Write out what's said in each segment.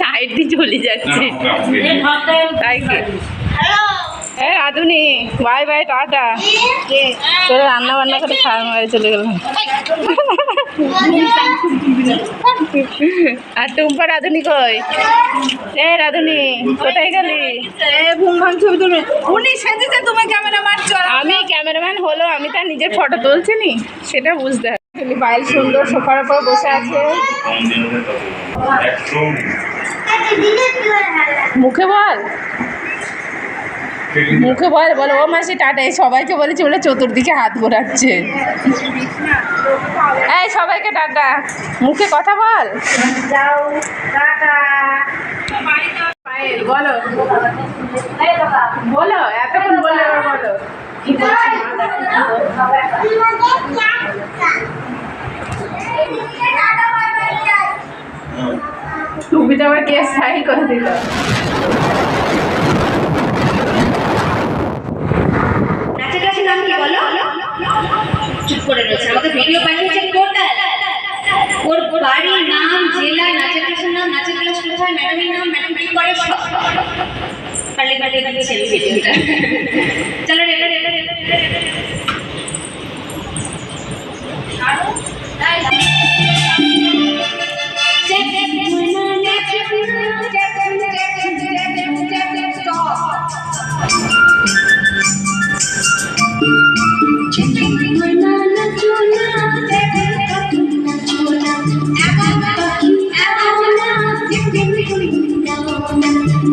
Side দিয়ে চলে যাচ্ছে তাই কি এ রাধুনি বাই বাই টাটা তোরা রান্না বান্না করে খাওয়া মারে চলে গেলাম আর টুম্পা রাধুনি কই এ রাধুনি কোথায় গেলি উনি সেজেছে তুমি ক্যামেরা আমি ক্যামেরাম্যান হলো, আমি তার নিজের ফটো তুলছি নি, সেটা বুঝতে বাইল সুন্দর সোফার উপর বসে আছে। মুখে বল। মুখে বল, বলো। ও মাসি টাটা সবাইকে বলেছি বলে চতুর্দিকে হাত ঘোরাচ্ছে। এই সবাইকে টাটা। মুখে কথা বল। বলো। বলো, এতক্ষণ বলে। বলো টুপিটা আবার কে স্টাইল করে দিল? নাচের ক্লাসের নাম কি বলো? চুপ করে রয়েছে। আমাকে ভিডিও পাঠিয়েছে টোটাল ওর বাড়ির নাম, জেলা, নাচের ক্লাসের নাম, নাচের ক্লাস কোথায়, ম্যাডামের নাম, ম্যাডাম কি করে পারলে দিচ্ছেন ভিডিওটা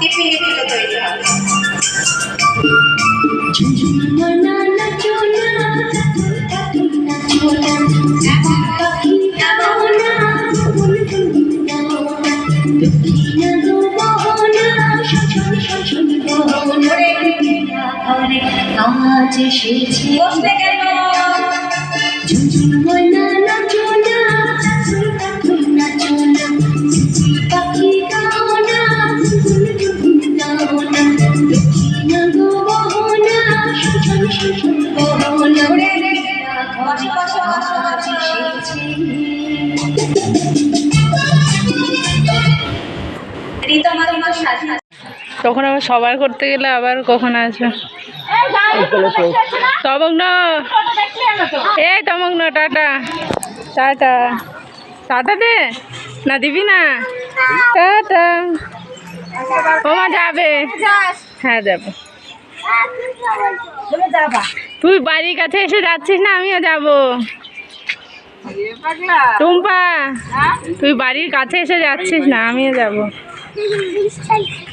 টিপি টিপি তৈরি হবে আজ এসেছে বসতে তখন আবার সবার করতে গেলে আবার কখন আসবে? তমগ্ন। এই তমগ্ন টাটা। টাটা। টাটা দে। না দিবি না? টাটা। ওমা যাবে। হ্যাঁ যাবে। তুই বাড়ির কাছে এসে যাচ্ছিস না আমিও যাব। টুম্পা তুই বাড়ির কাছে এসে যাচ্ছিস না আমিও যাব। Please take